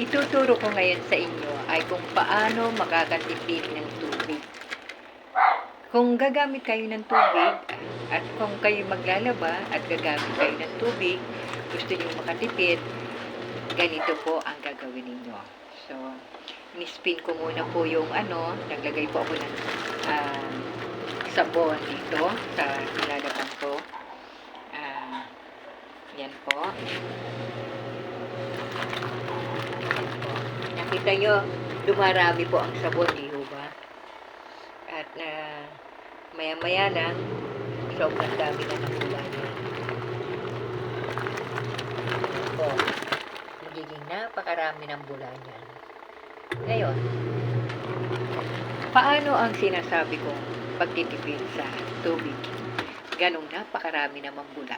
ituturo ko ngayon sa inyo ay kung paano makakatipid ng tubig. Kung gagamit kayo ng tubig at kung kayo maglalaba at gagamit kayo ng tubig, gusto niyo makatipid, ganito po ang gagawin ninyo. So, nispin ko muna po yung ano, naglagay po ako ng ah, sabon dito sa nilalaban ko. Ah, yan po. Yan po. Nakita nyo, dumarami po ang sabon, di ho ba? At na maya-maya lang, sobrang dami na ng ulan. Yan po. Magiging napakarami ng bulan yan. Ngayon, paano ang sinasabi kong pagtitipid sa tubig? Ganong napakarami namang bula.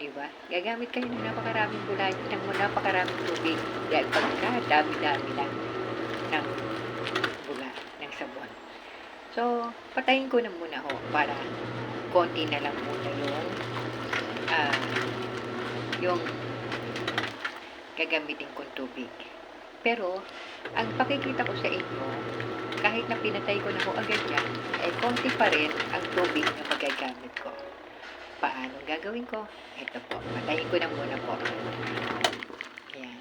Diba? Gagamit kayo ng napakaraming bula, ng napakaraming tubig. Dahil pagka dami-dami lang ng bula, ng sabon. So, patayin ko na muna ho para konti na lang muna yung ah, yung gagamitin kong tubig. Pero, ang pakikita ko sa inyo, kahit na pinatay ko na ho agad yan, ay konti pa rin ang tubig na magagamit ko. Paano gagawin ko? Ito po, patayin ko na muna po. Ayan.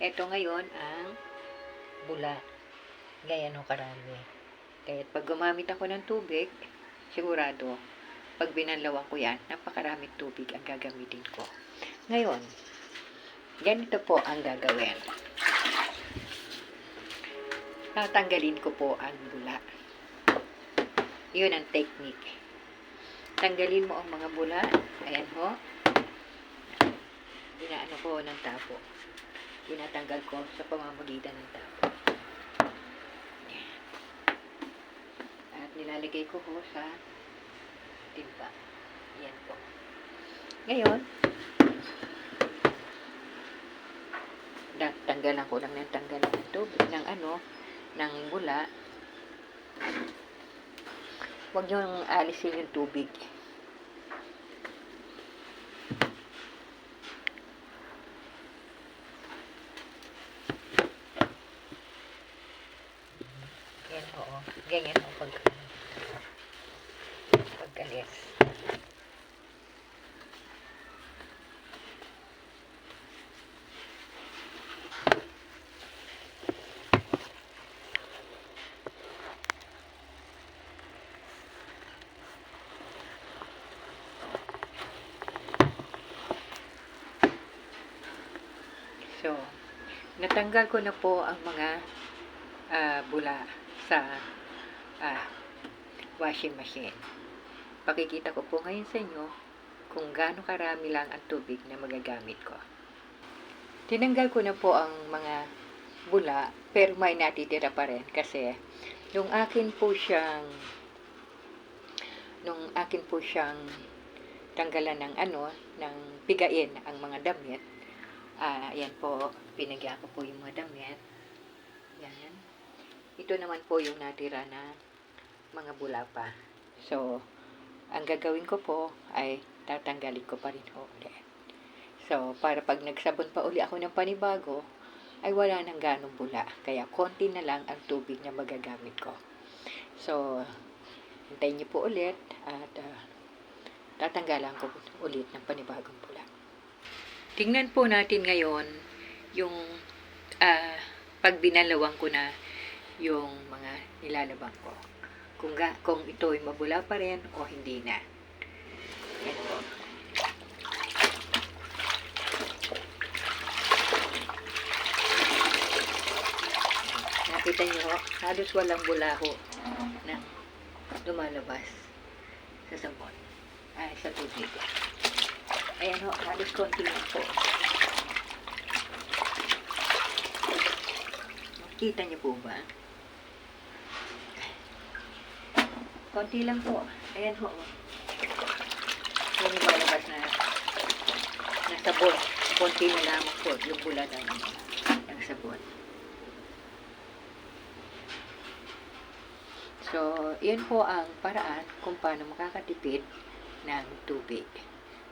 Ito ngayon ang bula. Ganyan ho karami. Kaya pag gumamit ako ng tubig, sigurado, pag binanlawan ko yan, napakaraming tubig ang gagamitin ko. Ngayon, ganito po ang gagawin. Tatanggalin ko po ang bula. Yun ang technique. Tanggalin mo ang mga bula. Ayan ho. Binaano ko ng tapo. Binatanggal ko sa pamamagitan ng tapo. Ayan. At nilalagay ko ho sa timba. Ayan po. Ngayon, tanggalan ko lang ng tanggalan ng tubig, ng ano, ng bula. Huwag nyo alisin yung tubig. Yan oo. Ganyan o pag pagkalis. So, natanggal ko na po ang mga ah, bula sa ah, washing machine. Pakikita ko po ngayon sa inyo kung gaano karami lang ang tubig na magagamit ko. Tinanggal ko na po ang mga bula, pero may natitira pa rin kasi nung akin po siyang nung akin po siyang tanggalan ng ano, ng pigain ang mga damit, Ah, yan po, pinagya ko po yung mga damit. Yan. Ito naman po yung natira na mga bula pa. So, ang gagawin ko po ay tatanggalin ko pa rin ho ulit. So, para pag nagsabon pa uli ako ng panibago, ay wala nang ganong bula. Kaya konti na lang ang tubig na magagamit ko. So, hintayin niyo po ulit at ah, tatanggalan ko ulit ng panibagong bula. Tingnan po natin ngayon yung ah, pag binalawang ko na yung mga nilalabang ko. Kung, ga, kung ito ay mabula pa rin o hindi na. Yan po. Nakita niyo ho, halos walang bula ho na lumalabas sa sabon. Ay, sa tubig. Ayan ho, halos konti lang po. Kita niyo po ba? Konti lang po. Ayan ho. Yung lumalabas na na sabon. Konti na lamang po yung bula ng, ng sabon. So, yun po ang paraan kung paano makakatipid ng tubig.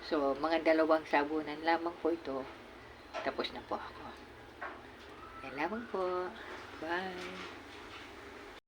So, mga dalawang sabunan lamang po ito. Tapos na po ako. Yan lamang po. Bye.